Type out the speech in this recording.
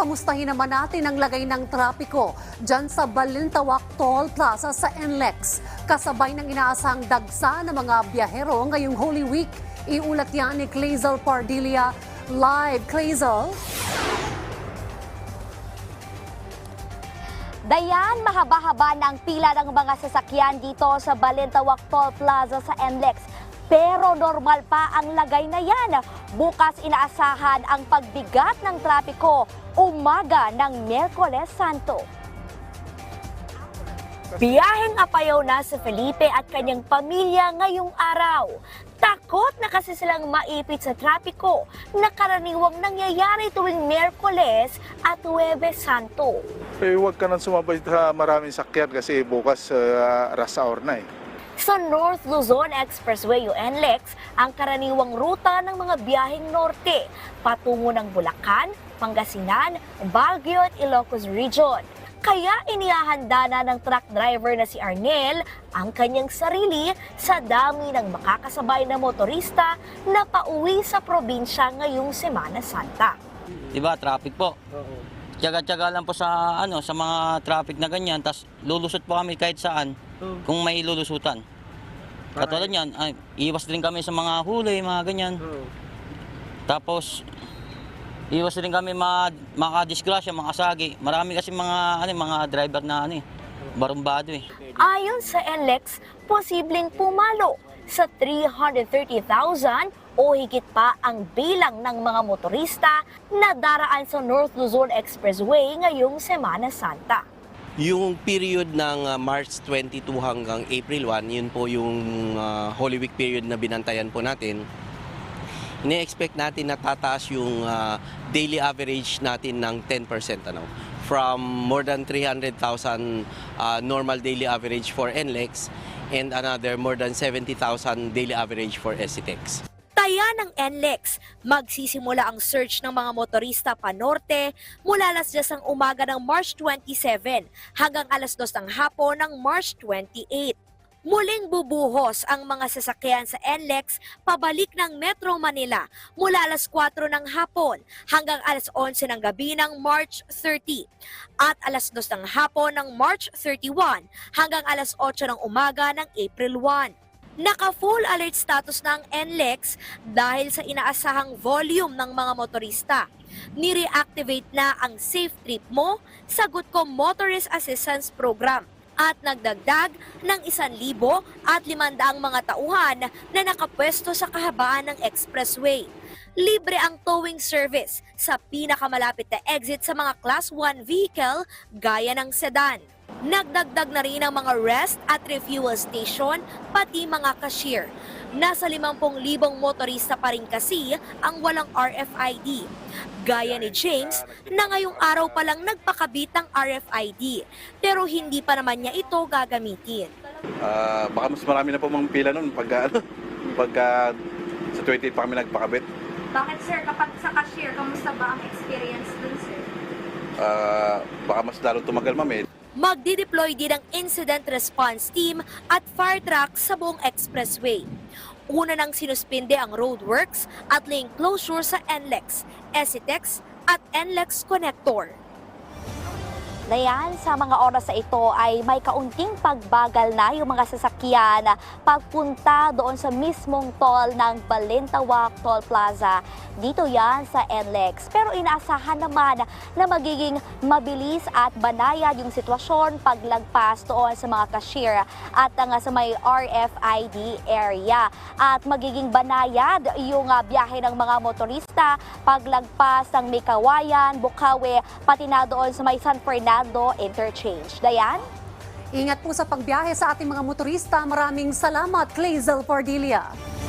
kamustahin naman natin ang lagay ng trapiko dyan sa Balintawak Toll Plaza sa NLEX. Kasabay ng inaasahang dagsa ng mga biyahero ngayong Holy Week. Iulat yan ni Clazel Pardilia. Live, Clazel. Dayan, mahaba-haba ang pila ng mga sasakyan dito sa Balintawak Toll Plaza sa NLEX. Pero normal pa ang lagay na yan. Bukas inaasahan ang pagbigat ng trapiko umaga ng Miyerkules Santo. Biyaheng apayaw na si Felipe at kanyang pamilya ngayong araw. Takot na kasi silang maipit sa trapiko na karaniwang nangyayari tuwing Miyerkules at Huwebes Santo. Eh, huwag ka nang sumabay sa maraming sakyan kasi bukas uh, rush hour na eh. Sa North Luzon Expressway o NLEX, ang karaniwang ruta ng mga biyaheng norte, patungo ng Bulacan, Pangasinan, Baguio at Ilocos Region. Kaya inihahanda na ng truck driver na si Arnel ang kanyang sarili sa dami ng makakasabay na motorista na pauwi sa probinsya ngayong Semana Santa. Diba, traffic po. Tiyaga-tiyaga lang po sa ano sa mga traffic na ganyan, tas lulusot po kami kahit saan kung may lulusutan. Katulad niyan, ay, iwas din kami sa mga huli, mga ganyan. Tapos iwas din kami mga makadisgrasya, mga sagi. Marami kasi mga ano, mga driver na ano eh, barumbado eh. Ayon sa NLEX, posibleng pumalo sa 330,000 o higit pa ang bilang ng mga motorista na daraan sa North Luzon Expressway ngayong Semana Santa. Yung period ng uh, March 22 hanggang April 1, yun po yung uh, Holy Week period na binantayan po natin. Ine-expect natin na tataas yung uh, daily average natin ng 10% ano. From more than 300,000 uh, normal daily average for NLEX and another more than 70,000 daily average for SCTEX. Taya ng NLEX, magsisimula ang search ng mga motorista panorte mula alas 10 ng umaga ng March 27 hanggang alas 2 ng hapon ng March 28. Muling bubuhos ang mga sasakyan sa NLEX pabalik ng Metro Manila mula alas 4 ng hapon hanggang alas 11 ng gabi ng March 30 at alas 2 ng hapon ng March 31 hanggang alas 8 ng umaga ng April 1. Naka-full alert status ang NLEX dahil sa inaasahang volume ng mga motorista. Ni-reactivate na ang Safe Trip Mo, sagot ko Motorist Assistance Program at nagdagdag ng 1,000 at 500 mga tauhan na nakapwesto sa kahabaan ng expressway. Libre ang towing service sa pinakamalapit na exit sa mga Class 1 vehicle gaya ng sedan. Nagdagdag na rin ang mga rest at refuel station, pati mga cashier. Nasa 50,000 motorista pa rin kasi ang walang RFID. Gaya ni James na ngayong araw pa lang nagpakabit ng RFID pero hindi pa naman niya ito gagamitin. Ah, baka mas marami na po mga pila nun pagka, ano, pagka sa 28 pa kami nagpakabit. Bakit sir, kapag sa cashier, kamusta ba ang experience dun sir? Ah, baka mas lalo tumagal ma'am eh. Magdi-deploy din ang Incident Response Team at fire truck sa buong expressway. Una nang sinuspinde ang roadworks at lane closure sa NLEX, SCTEX at NLEX Connector. Dayan, sa mga oras sa ito ay may kaunting pagbagal na yung mga sasakyan pagpunta doon sa mismong toll ng Balintawak Toll Plaza. Dito yan sa NLEX. Pero inaasahan naman na magiging mabilis at banayad yung sitwasyon paglagpas doon sa mga cashier at ang sa may RFID area. At magiging banayad yung ah, biyahe ng mga motorista paglagpas ng Mikawayan, Bukawi, pati na doon sa may San Fernando Interchange. Dayan? Ingat po sa pagbiyahe sa ating mga motorista. Maraming salamat, Clazel Pardilia.